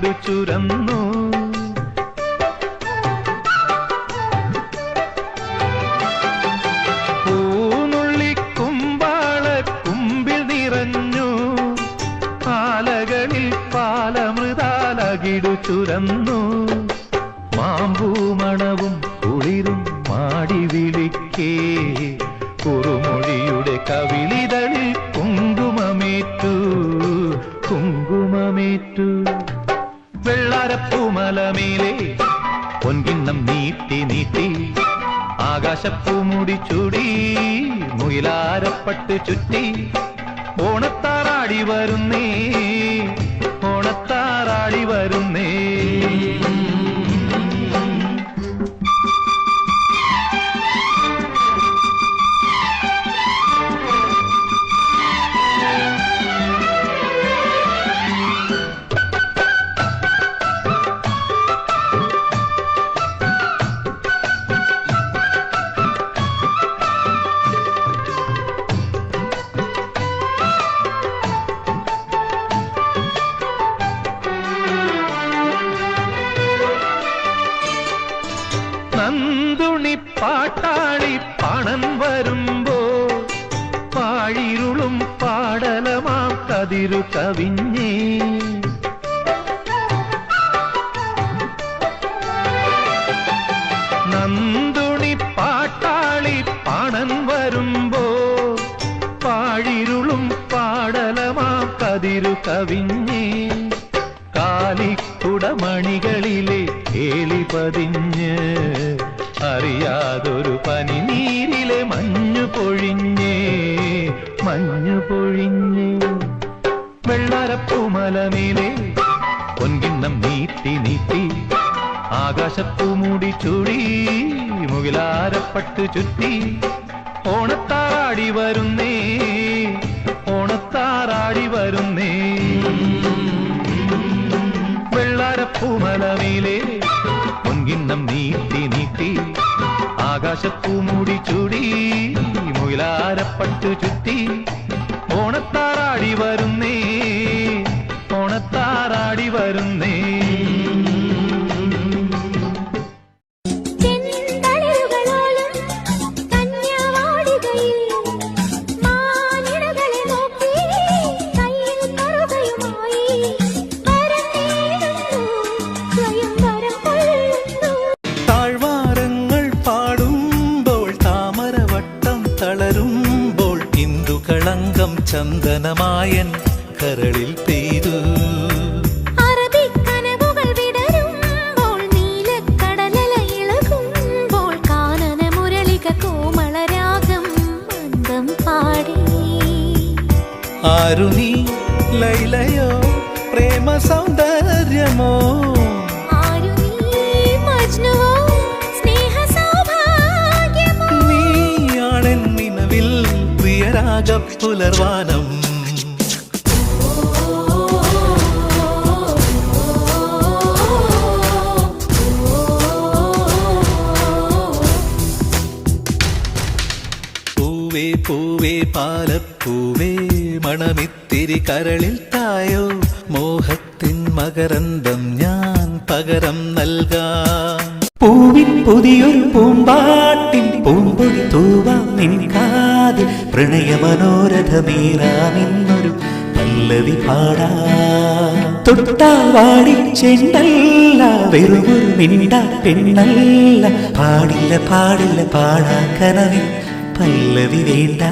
പാലമൃതാലകിടു ചുരന്നു. പാലമൃതാലകിടു ചുരന്നു. മാമ്പൂമണവും കുളിരും മാടി വിളിക്കേ കുറുമൊഴിയുടെ കവിളിതളിൽ കുങ്കുമമേറ്റു. കുങ്കുമമേറ്റു. വെള്ളാരപ്പൂമലമേലെ പൊൻകിണ്ണം നീട്ടി നീട്ടി ആകാശപ്പൂ ആകാശപ്പൂമുടി ചൂടി മുയിലാരപ്പട്ട് ചുറ്റി ഓണത്താറാടി വരുന്നേ ഓണത്താറാടി വരുന്നേ. പാട്ടാളി പണൻ വരുമ്പോ പാഴിരുളും പാടലമാം കതിരു കവിഞ്ഞേ. നന്ദുണി പാട്ടാളി പണൻ വരുമ്പോ പാഴിരുളും പാടലമാം കതിരു കവിഞ്ഞേ. കാലിക്കുടമണികളിലെ കേളി പതിഞ്ഞ് അറിയാതൊരു പനി നീരിലെ മഞ്ഞു പൊഴിഞ്ഞേ മഞ്ഞു പൊഴിഞ്ഞേ. വെള്ളാരപ്പൂമലമേലെ പൊൻകിണ്ണം നീട്ടി നീട്ടി ആകാശപ്പൂമുടി ചൂടി മുകിലാരപ്പട്ട് ചുറ്റി ഓണത്താറാടി വരുന്നേ ഓണത്താറാടി വരുന്നേ. വെള്ളാരപ്പൂമലമേലെ ആകാശപ്പൂമുടി ചൂടി മുയിലാരപ്പട്ടു ചുറ്റി ഓണത്താറാടി വരുന്നേ ചന്ദനമായൻ കരളിൽ പെയ്തു. അറബിക്കനവുകൾ വിടരുമ്പോൾ നീലക്കടലല ഇളകുമ്പോൾ കാനന മുരളിക കോമളരാഗം മന്ദം പാടി. ആരു ലൈലയോ പ്രേമ സൗന്ദര്യമോ രാഗപ്പുലർവാനം പൂവേ പൂവേ പാലപ്പൂവേ മണമിത്തിരി കരളിൽ തായോ മോഹത്തിൻ മകരന്തം ഞാൻ പകരം നൽകാം. പൂവിൻ പുതിയൊരു പൂമ്പാട്ടി പ്രണയമനോരഥമീറാമിന്നൊരു പല്ലവി പാടാ. തൊട്ടാൽ വാടി ചെണ്ടല്ല വെറുമൊരു മിണ്ട പെണ്ണല്ല. പാടില്ല പാടില്ല പാടാ കനവിൽ പല്ലവി വേണ്ട.